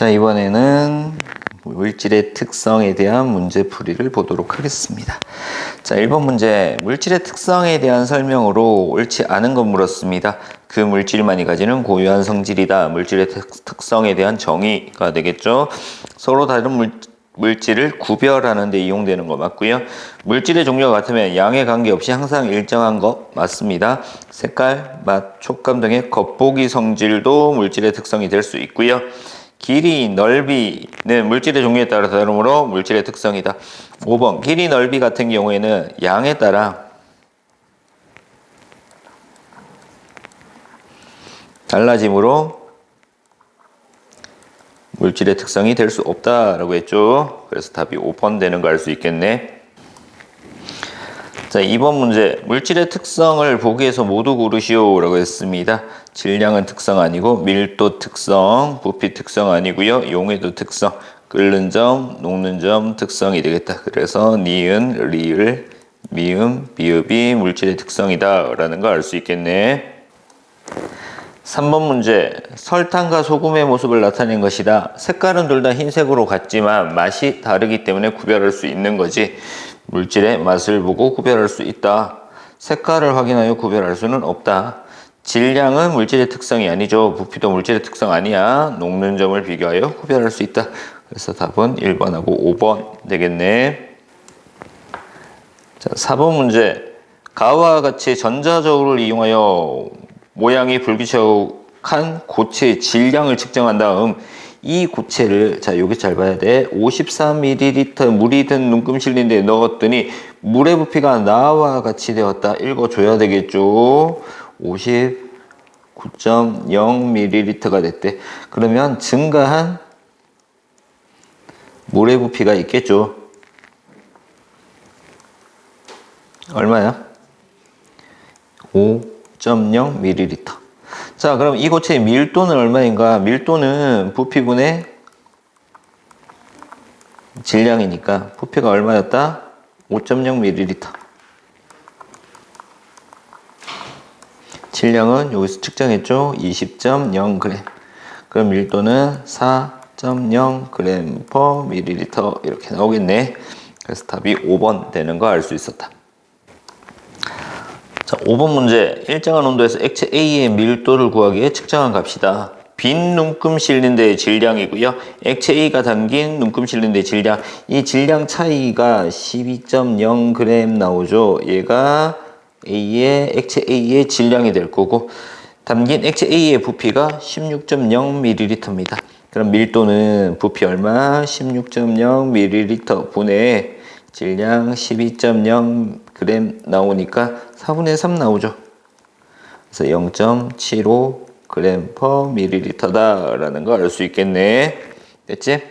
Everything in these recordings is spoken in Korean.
자, 이번에는 물질의 특성에 대한 문제풀이를 보도록 하겠습니다. 자, 1번 문제. 물질의 특성에 대한 설명으로 옳지 않은 것 물었습니다. 그 물질만이 가지는 고유한 성질이다. 물질의 특, 특성에 대한 정의가 되겠죠. 서로 다른 물, 물질을 구별하는 데 이용되는 거 맞고요. 물질의 종류가 같으면 양에 관계없이 항상 일정한 거 맞습니다. 색깔, 맛, 촉감 등의 겉보기 성질도 물질의 특성이 될 수 있고요. 길이, 넓이는 물질의 종류에 따라 다르므로 물질의 특성이다. 5번 길이, 넓이 같은 경우에는 양에 따라 달라짐으로 물질의 특성이 될 수 없다라고 했죠. 그래서 답이 5번 되는 거 알 수 있겠네. 자, 2번 문제. 물질의 특성을 보기에서 모두 고르시오 라고 했습니다. 질량은 특성 아니고 밀도 특성, 부피 특성 아니고요. 용해도 특성, 끓는 점, 녹는 점 특성이 되겠다. 그래서 니은, 리을, 미음, 비읍이 물질의 특성이다 라는 걸 알 수 있겠네. 3번 문제. 설탕과 소금의 모습을 나타낸 것이다. 색깔은 둘 다 흰색으로 같지만 맛이 다르기 때문에 구별할 수 있는 거지. 물질의 맛을 보고 구별할 수 있다. 색깔을 확인하여 구별할 수는 없다. 질량은 물질의 특성이 아니죠. 부피도 물질의 특성 아니야. 녹는 점을 비교하여 구별할 수 있다. 그래서 답은 1번하고 5번 되겠네. 자, 4번 문제. 가와 같이 전자저울을 이용하여 모양이 불규칙한 고체의 질량을 측정한 다음 이 고체를 자 여기 잘 봐야 돼 53ml 물이 든 눈금 실린데 넣었더니 물의 부피가 나와 같이 되었다 읽어줘야 되겠죠 59.0ml가 됐대 그러면 증가한 물의 부피가 있겠죠 얼마야? 5.0ml. 자, 그럼 이 고체의 밀도는 얼마인가? 밀도는 부피분의 질량이니까 부피가 얼마였다? 5.0ml. 질량은 여기서 측정했죠? 20.0g. 그럼 밀도는 4.0g per ml 이렇게 나오겠네. 그래서 답이 5번 되는 거 알 수 있었다. 자, 5번 문제. 일정한 온도에서 액체 A의 밀도를 구하기 위해 측정한 값이다. 빈 눈금 실린더의 질량이고요. 액체 A가 담긴 눈금 실린더의 질량. 이 질량 차이가 12.0g 나오죠. 얘가 A의 액체 A의 질량이 될 거고 담긴 액체 A의 부피가 16.0ml입니다. 그럼 밀도는 부피 얼마? 16.0ml 분의 질량 12.0g 나오니까 4분의 3 나오죠. 그래서 0.75g per ml다 라는 걸 알 수 있겠네. 됐지?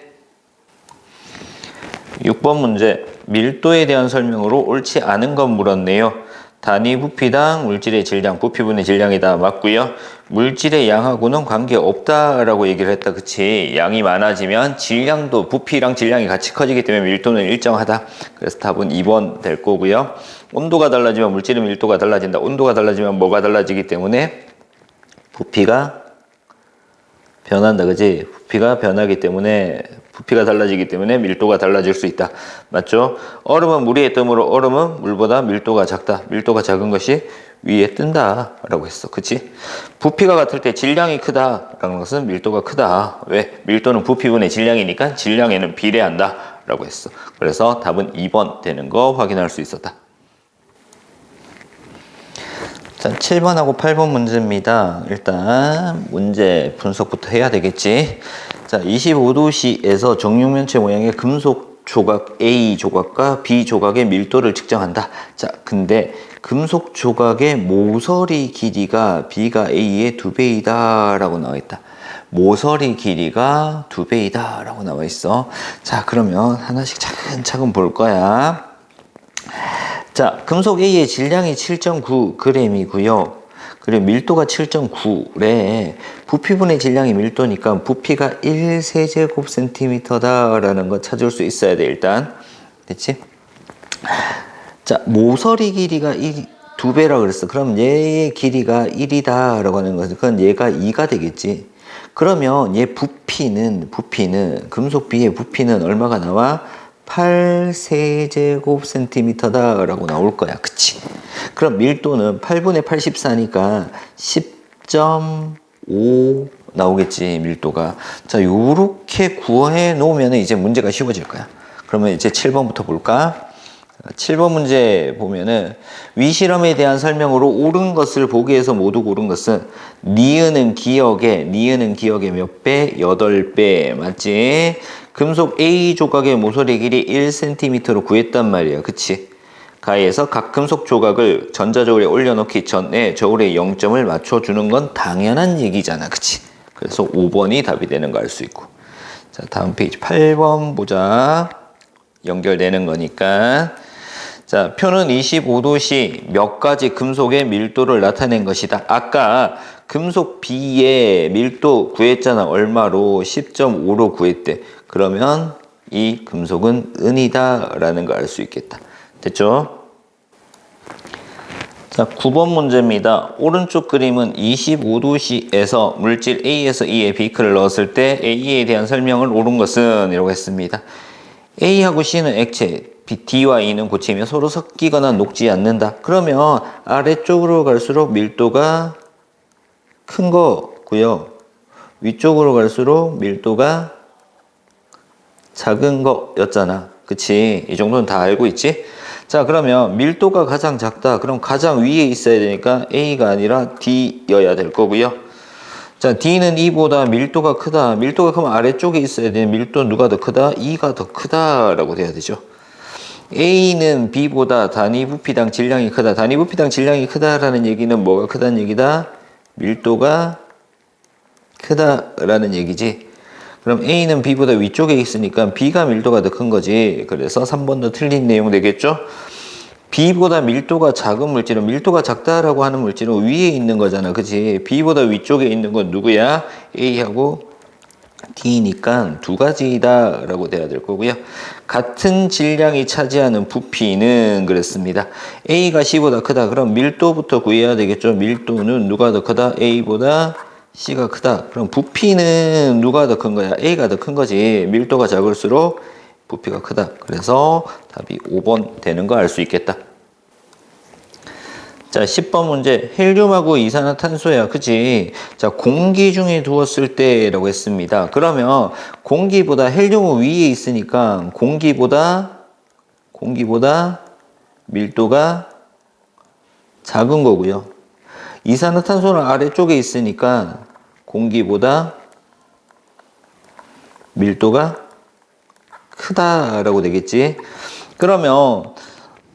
6번 문제. 밀도에 대한 설명으로 옳지 않은 건 물었네요. 단위 부피당 물질의 질량, 부피분의 질량이다. 맞고요. 물질의 양하고는 관계없다라고 얘기를 했다. 그치? 양이 많아지면 질량도 부피랑 질량이 같이 커지기 때문에 밀도는 일정하다. 그래서 답은 2번 될 거고요. 온도가 달라지면 물질의 밀도가 달라진다. 온도가 달라지면 뭐가 달라지기 때문에 부피가 변한다. 그지? 부피가 변하기 때문에 부피가 달라지기 때문에 밀도가 달라질 수 있다. 맞죠? 얼음은 물에 뜸으로 얼음은 물보다 밀도가 작다. 밀도가 작은 것이 위에 뜬다. 라고 했어. 그치? 부피가 같을 때 질량이 크다. 라는 것은 밀도가 크다. 왜? 밀도는 부피분의 질량이니까 질량에는 비례한다. 라고 했어. 그래서 답은 2번 되는 거 확인할 수 있었다. 자, 7번하고 8번 문제입니다. 일단 문제 분석부터 해야 되겠지. 자, 25도씨에서 정육면체 모양의 금속 조각 A 조각과 B 조각의 밀도를 측정한다. 자, 근데 금속 조각의 모서리 길이가 B가 A의 두 배이다 라고 나와 있다. 모서리 길이가 두 배이다 라고 나와 있어. 자, 그러면 하나씩 차근차근 볼 거야. 자, 금속 A의 질량이 7.9g이고요. 그리고 밀도가 7.9래. 부피분의 질량이 밀도니까 부피가 1세제곱센티미터다라는 거 찾을 수 있어야 돼, 일단. 됐지? 자, 모서리 길이가 1, 두 배라 그랬어. 그럼 얘의 길이가 1이다 라고 하는 것은 그건 얘가 2가 되겠지. 그러면 얘 부피는 부피는 금속 B의 부피는 얼마가 나와? 8세제곱 센티미터다 라고 나올 거야. 그치? 그럼 밀도는 8분의 84니까 10.5 나오겠지, 밀도가. 자, 요렇게 구해 놓으면 이제 문제가 쉬워질 거야. 그러면 이제 7번부터 볼까? 7번 문제 보면은 위 실험에 대한 설명으로 옳은 것을 보기 위해서 모두 고른 것은 니은은 기억에 니은은 기억에 몇 배? 8배 맞지? 금속 A 조각의 모서리 길이 1cm로 구했단 말이야 그치? 가에서 각 금속 조각을 전자저울에 올려놓기 전에 저울의 0점을 맞춰주는 건 당연한 얘기잖아 그치? 그래서 5번이 답이 되는 거 알 수 있고 자 다음 페이지 8번 보자 연결되는 거니까 자, 표는 25도시 몇 가지 금속의 밀도를 나타낸 것이다. 아까 금속 B의 밀도 구했잖아. 얼마로? 10.5로 구했대. 그러면 이 금속은 은이다. 라는 걸 알 수 있겠다. 됐죠? 자, 9번 문제입니다. 오른쪽 그림은 25도시에서 물질 A에서 E에 B크를 넣었을 때 A에 대한 설명을 옳은 것은 이라고 했습니다. A하고 C는 액체, D와 E는 고체이며 서로 섞이거나 녹지 않는다. 그러면 아래쪽으로 갈수록 밀도가 큰 거고요. 위쪽으로 갈수록 밀도가 작은 거였잖아. 그치? 이 정도는 다 알고 있지? 자, 그러면 밀도가 가장 작다. 그럼 가장 위에 있어야 되니까 A가 아니라 D여야 될 거고요. 자, D는 E보다 밀도가 크다. 밀도가 크면 아래쪽에 있어야 돼. 밀도 누가 더 크다? E가 더 크다라고 돼야 되죠. A는 B보다 단위 부피당 질량이 크다. 단위 부피당 질량이 크다라는 얘기는 뭐가 크다는 얘기다? 밀도가 크다라는 얘기지. 그럼 A는 B보다 위쪽에 있으니까 B가 밀도가 더 큰 거지. 그래서 3번도 틀린 내용 되겠죠? B보다 밀도가 작은 물질은 밀도가 작다라고 하는 물질은 위에 있는 거잖아. 그치? B보다 위쪽에 있는 건 누구야? A하고 D니까 두 가지다 라고 돼야 될 거고요. 같은 질량이 차지하는 부피는 그랬습니다. A가 C보다 크다. 그럼 밀도부터 구해야 되겠죠. 밀도는 누가 더 크다? A보다 C가 크다. 그럼 부피는 누가 더 큰 거야? A가 더 큰 거지. 밀도가 작을수록 부피가 크다. 그래서 답이 5번 되는 거 알 수 있겠다. 자, 10번 문제. 헬륨하고 이산화탄소야. 그치? 자, 공기 중에 두었을 때라고 했습니다. 그러면 공기보다 헬륨은 위에 있으니까 공기보다, 공기보다 밀도가 작은 거고요. 이산화탄소는 아래쪽에 있으니까 공기보다 밀도가 크다라고 되겠지. 그러면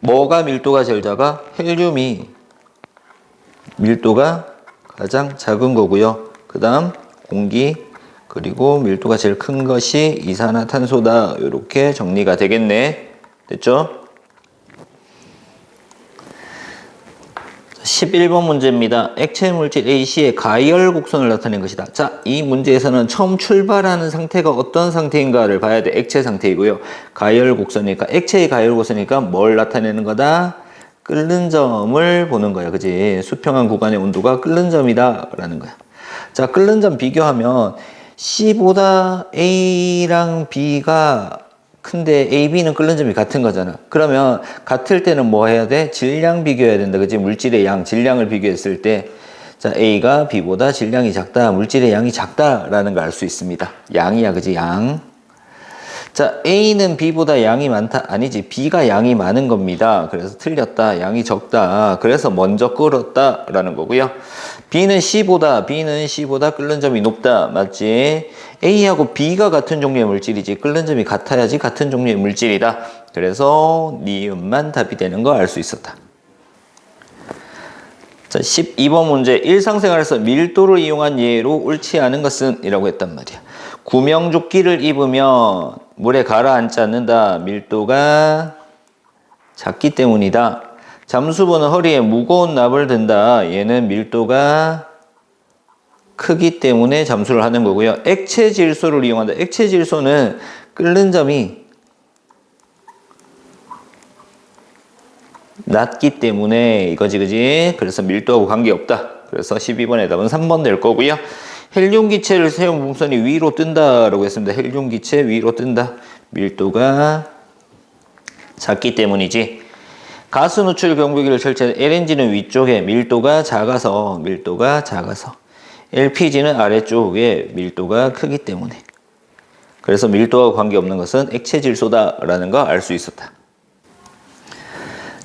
뭐가 밀도가 제일 작아? 헬륨이 밀도가 가장 작은 거고요. 그 다음 공기 그리고 밀도가 제일 큰 것이 이산화탄소다. 이렇게 정리가 되겠네. 됐죠? 11번 문제입니다. 액체 물질 AC의 가열 곡선을 나타낸 것이다. 자, 이 문제에서는 처음 출발하는 상태가 어떤 상태인가를 봐야 돼. 액체 상태이고요. 가열 곡선이니까 액체의 가열 곡선이니까 뭘 나타내는 거다? 끓는 점을 보는 거야. 그지? 수평한 구간의 온도가 끓는 점이다. 라는 거야. 자, 끓는 점 비교하면 C보다 A랑 B가 큰데 A, B는 끓는 점이 같은 거잖아. 그러면 같을 때는 뭐 해야 돼? 질량 비교해야 된다. 그지? 물질의 양, 질량을 비교했을 때 자, A가 B보다 질량이 작다. 물질의 양이 작다라는 걸 알 수 있습니다. 양이야. 그지? 양. 자, A는 B보다 양이 많다. 아니지. B가 양이 많은 겁니다. 그래서 틀렸다. 양이 적다. 그래서 먼저 끓었다. 라는 거고요. B는 C보다, B는 C보다 끓는 점이 높다. 맞지? A하고 B가 같은 종류의 물질이지. 끓는 점이 같아야지 같은 종류의 물질이다. 그래서 니은만 답이 되는 거 알 수 있었다. 자, 12번 문제. 일상생활에서 밀도를 이용한 예로 옳지 않은 것은? 이라고 했단 말이야. 구명조끼를 입으면 물에 가라앉지 않는다. 밀도가 작기 때문이다. 잠수부는 허리에 무거운 납을 든다. 얘는 밀도가 크기 때문에 잠수를 하는 거고요. 액체 질소를 이용한다. 액체 질소는 끓는 점이 낮기 때문에 이거지 그지? 그래서 밀도하고 관계없다. 그래서 12번의 답은 3번 될 거고요. 헬륨 기체를 세운 풍선이 위로 뜬다라고 했습니다. 헬륨 기체 위로 뜬다. 밀도가 작기 때문이지. 가스 누출 경보기를 설치한 LNG는 위쪽에 밀도가 작아서 밀도가 작아서 LPG는 아래쪽에 밀도가 크기 때문에 그래서 밀도와 관계없는 것은 액체 질소다라는 거알수 있었다.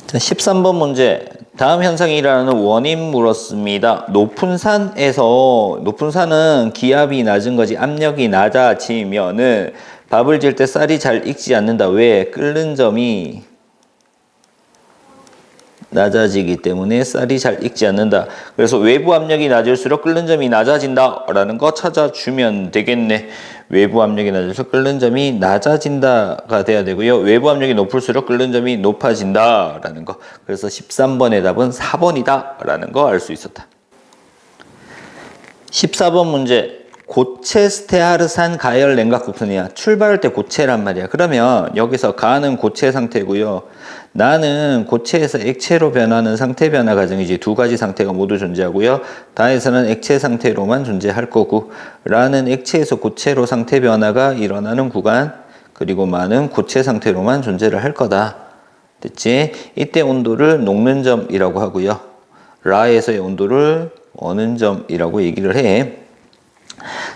자, 13번 문제. 다음 현상이 일어나는 원인 물었습니다. 높은 산에서, 높은 산은 기압이 낮은 거지 압력이 낮아지면은 밥을 질 때 쌀이 잘 익지 않는다. 왜? 끓는 점이 낮아지기 때문에 쌀이 잘 익지 않는다. 그래서 외부 압력이 낮을수록 끓는 점이 낮아진다 라는 거 찾아주면 되겠네. 외부 압력이 낮을수록 끓는 점이 낮아진다가 돼야 되고요. 외부 압력이 높을수록 끓는 점이 높아진다 라는 거. 그래서 13번의 답은 4번이다 라는 거 알 수 있었다. 14번 문제. 고체 스테아르산 가열 냉각 부품이야. 출발할 때 고체란 말이야. 그러면 여기서 가는 고체 상태고요. 나는 고체에서 액체로 변하는 상태 변화 과정이지 두 가지 상태가 모두 존재하고요. 다에서는 액체 상태로만 존재할 거고 라는 액체에서 고체로 상태 변화가 일어나는 구간 그리고 많은 고체 상태로만 존재를 할 거다. 됐지? 이때 온도를 녹는 점이라고 하고요. 라에서의 온도를 어는 점이라고 얘기를 해.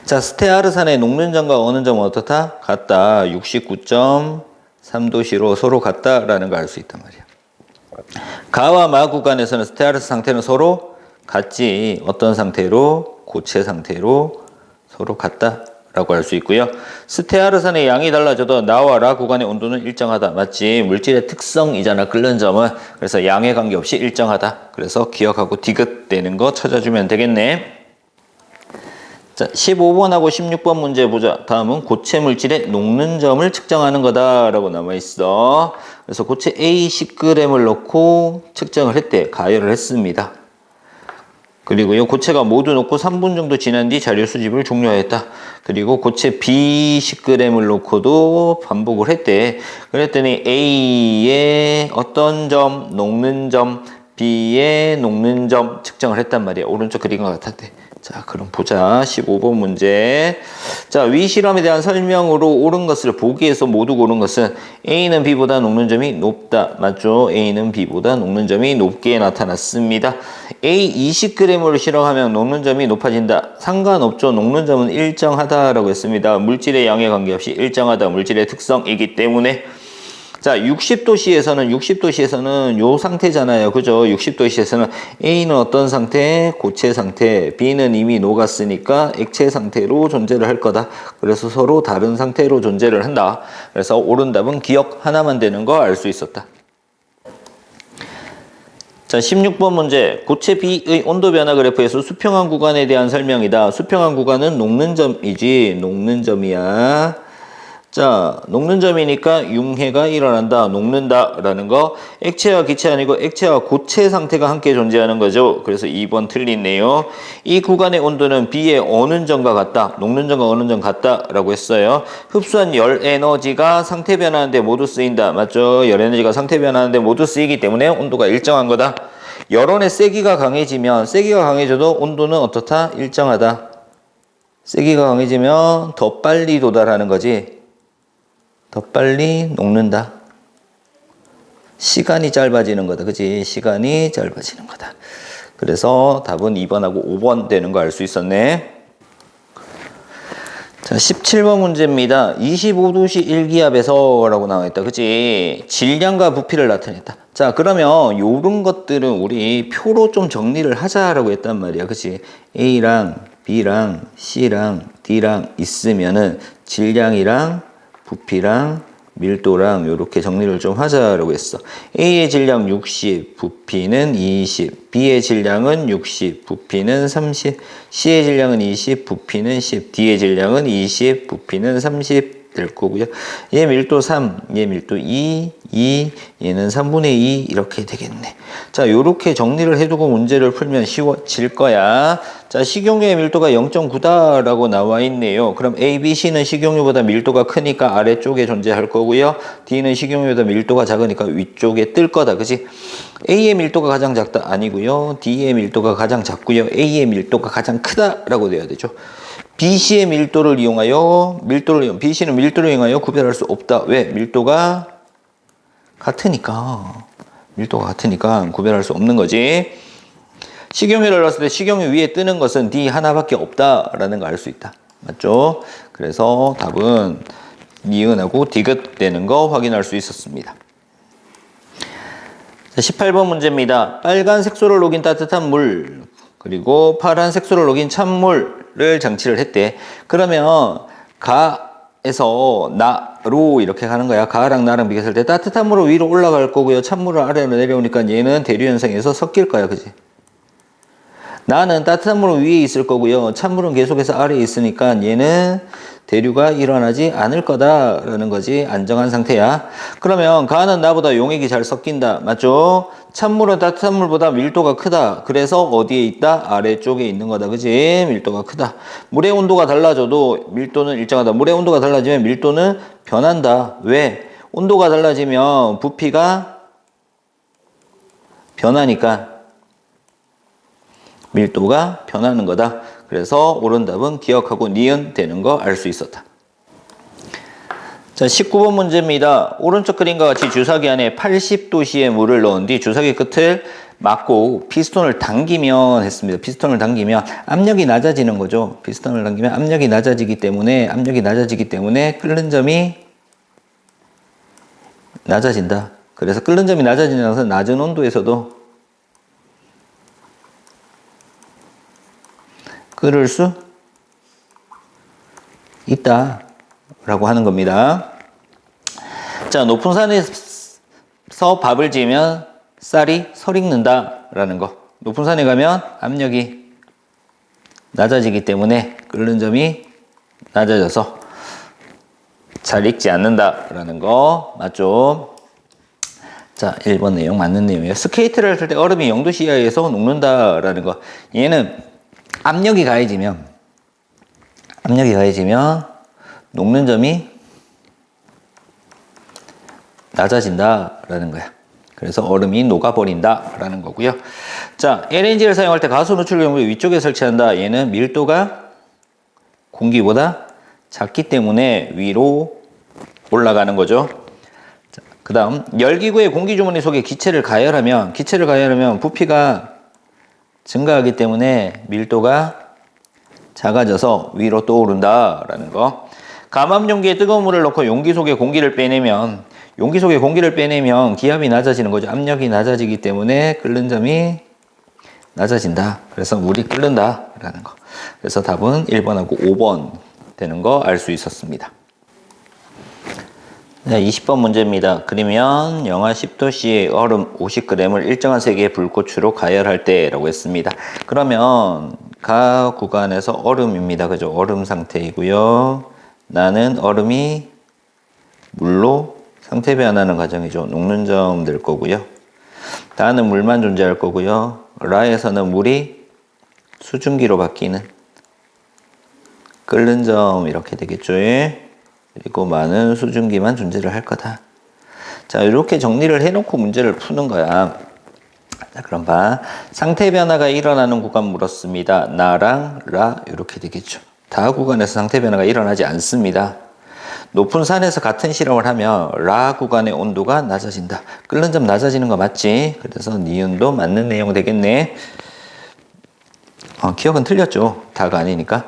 자, 스테아르산의 녹는 점과 어는 점은 어떻다? 같다. 69.3도씨로 서로 같다라는 걸 알 수 있단 말이야. 가와 마 구간에서는 스테아르스 상태는 서로 같지. 어떤 상태로? 고체 상태로 서로 같다 라고 할 수 있고요. 스테아르산의 양이 달라져도 나와 라 구간의 온도는 일정하다. 맞지? 물질의 특성이잖아. 끓는 점은. 그래서 양에 관계없이 일정하다. 그래서 기억하고 디귿되는 거 찾아주면 되겠네. 자, 15번하고 16번 문제 보자. 다음은 고체 물질의 녹는 점을 측정하는 거다라고 남아 있어. 그래서 고체 A 10g을 넣고 측정을 했대. 가열을 했습니다. 그리고 이 고체가 모두 녹고 3분 정도 지난 뒤 자료 수집을 종료했다. 그리고 고체 B 10g을 놓고도 반복을 했대. 그랬더니 A의 어떤 점, 녹는 점, B의 녹는 점 측정을 했단 말이야. 오른쪽 것 같았대. 자, 그럼 보자. 15번 문제. 자, 위 실험에 대한 설명으로 옳은 것을 보기에서 모두 고른 것은 A는 B보다 녹는 점이 높다. 맞죠? A는 B보다 녹는 점이 높게 나타났습니다. A 20g으로 실험하면 녹는 점이 높아진다. 상관없죠. 녹는 점은 일정하다라고 했습니다. 물질의 양에 관계없이 일정하다. 물질의 특성이기 때문에 자, 60도씨에서는 60도씨에서는 요 상태잖아요. 그죠? 60도씨에서는 A는 어떤 상태? 고체 상태. B는 이미 녹았으니까 액체 상태로 존재를 할 거다. 그래서 서로 다른 상태로 존재를 한다. 그래서 옳은 답은 기억 하나만 되는 거 알 수 있었다. 자, 16번 문제. 고체 B의 온도 변화 그래프에서 수평한 구간에 대한 설명이다. 수평한 구간은 녹는 점이지. 녹는 점이야. 자, 녹는 점이니까 융해가 일어난다, 녹는다 라는 거. 액체와 기체 아니고 액체와 고체 상태가 함께 존재하는 거죠. 그래서 2번 틀리네요. 이 구간의 온도는 B의 어는 점과 같다, 녹는 점과 어는 점 같다 라고 했어요. 흡수한 열 에너지가 상태 변하는데 모두 쓰인다. 맞죠? 열 에너지가 상태 변하는데 모두 쓰이기 때문에 온도가 일정한 거다. 열원의 세기가 강해지면 세기가 강해져도 온도는 어떻다? 일정하다. 세기가 강해지면 더 빨리 도달하는 거지. 더 빨리 녹는다. 시간이 짧아지는 거다. 그지? 시간이 짧아지는 거다. 그래서 답은 2번하고 5번 되는 거 알 수 있었네. 자, 17번 문제입니다. 25도씨 일기압에서 라고 나와 있다. 그치? 질량과 부피를 나타냈다. 자, 그러면 요런 것들은 우리 표로 좀 정리를 하자라고 했단 말이야. 그치? A랑 B랑 C랑 D랑 있으면은 질량이랑 부피랑 밀도랑 이렇게 정리를 좀 하자라고 했어. A의 질량 60, 부피는 20, B의 질량은 60, 부피는 30, C의 질량은 20, 부피는 10, D의 질량은 20, 부피는 30 될 거고요. 얘 밀도 3, 얘 밀도 2, 2, 얘는 3분의 2 이렇게 되겠네. 자, 요렇게 정리를 해두고 문제를 풀면 쉬워질 거야. 자, 식용유의 밀도가 0.9다라고 나와 있네요. 그럼 A, B, C는 식용유보다 밀도가 크니까 아래쪽에 존재할 거고요. D는 식용유보다 밀도가 작으니까 위쪽에 뜰 거다. 그지? A의 밀도가 가장 작다 아니고요. D의 밀도가 가장 작고요. A의 밀도가 가장 크다라고 돼야 되죠. BC의 밀도를 이용하여 밀도를 이용 BC는 밀도를 이용하여 구별할 수 없다. 왜? 밀도가 같으니까 밀도가 같으니까 구별할 수 없는 거지. 식용유를 넣었을 때 식용유 위에 뜨는 것은 D 하나밖에 없다라는 걸 알 수 있다. 맞죠? 그래서 답은 니은하고 디귿 되는 거 확인할 수 있었습니다. 자, 18번 문제입니다. 빨간 색소를 녹인 따뜻한 물 그리고 파란 색소를 녹인 찬물 을 장치를 했대. 그러면 가에서 나로 이렇게 가는 거야. 가랑 나랑 비교했을 때 따뜻한 물은 위로 올라갈 거고요. 찬물은 아래로 내려오니까 얘는 대류 현상에서 섞일 거야. 그지? 나는 따뜻한 물은 위에 있을 거고요. 찬물은 계속해서 아래에 있으니까 얘는 대류가 일어나지 않을 거다라는 거지. 안정한 상태야. 그러면 가는 나보다 용액이 잘 섞인다. 맞죠? 찬물은 따뜻한 물보다 밀도가 크다. 그래서 어디에 있다? 아래쪽에 있는 거다. 그지? 밀도가 크다. 물의 온도가 달라져도 밀도는 일정하다. 물의 온도가 달라지면 밀도는 변한다. 왜? 온도가 달라지면 부피가 변하니까 밀도가 변하는 거다. 그래서 옳은 답은 기억하고 니은 되는 거 알 수 있었다. 자, 19번 문제입니다. 오른쪽 그림과 같이 주사기 안에 80도씨의 물을 넣은 뒤 주사기 끝을 막고 피스톤을 당기면 했습니다. 피스톤을 당기면 압력이 낮아지는 거죠. 피스톤을 당기면 압력이 낮아지기 때문에 압력이 낮아지기 때문에 끓는 점이 낮아진다. 그래서 끓는 점이 낮아지는 것은 낮은 온도에서도 끓을 수 있다 라고 하는 겁니다. 자, 높은 산에서 밥을 지으면 쌀이 설익는다 라는 거. 높은 산에 가면 압력이 낮아지기 때문에 끓는 점이 낮아져서 잘 익지 않는다 라는 거 맞죠? 자, 1번 내용 맞는 내용이에요. 스케이트를 할 때 얼음이 0도 이하에서 녹는다 라는 거. 얘는 압력이 가해지면 압력이 가해지면 녹는 점이 낮아진다라는 거야. 그래서 얼음이 녹아버린다라는 거고요. 자, LNG를 사용할 때 가수 노출 경우에 위쪽에 설치한다. 얘는 밀도가 공기보다 작기 때문에 위로 올라가는 거죠. 그 다음 열기구의 공기 주머니 속에 기체를 가열하면 기체를 가열하면 부피가 증가하기 때문에 밀도가 작아져서 위로 떠오른다라는 거. 감압 용기에 뜨거운 물을 넣고 용기 속에 공기를 빼내면 용기 속에 공기를 빼내면 기압이 낮아지는 거죠. 압력이 낮아지기 때문에 끓는 점이 낮아진다. 그래서 물이 끓는다라는 거. 그래서 답은 1번하고 5번 되는 거 알 수 있었습니다. 네, 20번 문제입니다. 그러면 영하 10도씨의 얼음 50g을 일정한 세기의 불꽃으로 가열할 때라고 했습니다. 그러면 가 구간에서 얼음입니다. 그죠? 얼음 상태이고요. 나는 얼음이 물로 상태 변하는 과정이죠. 녹는 점 될 거고요. 다는 물만 존재할 거고요. 라에서는 물이 수증기로 바뀌는 끓는 점 이렇게 되겠죠. 그리고 많은 수증기만 존재를 할 거다. 자, 이렇게 정리를 해놓고 문제를 푸는 거야. 자, 그럼 봐. 상태 변화가 일어나는 구간 물었습니다. 나랑 라 이렇게 되겠죠. 다 구간에서 상태 변화가 일어나지 않습니다. 높은 산에서 같은 실험을 하면 라 구간의 온도가 낮아진다. 끓는 점 낮아지는 거 맞지? 그래서 니은도 맞는 내용 되겠네. 어, 기억은 틀렸죠. 다가 아니니까.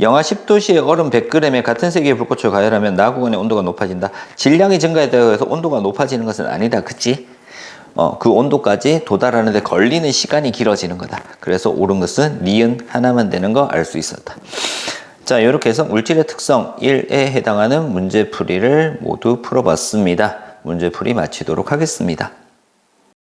영하 10도씨의 얼음 100g에 같은 세기의 불꽃을 가열하면 나 구간의 온도가 높아진다. 질량이 증가했다고 해서 온도가 높아지는 것은 아니다. 그치? 어, 그 온도까지 도달하는데 걸리는 시간이 길어지는 거다. 그래서 옳은 것은 니은 하나만 되는 거 알 수 있었다. 자, 이렇게 해서 물질의 특성 1에 해당하는 문제풀이를 모두 풀어봤습니다. 문제풀이 마치도록 하겠습니다.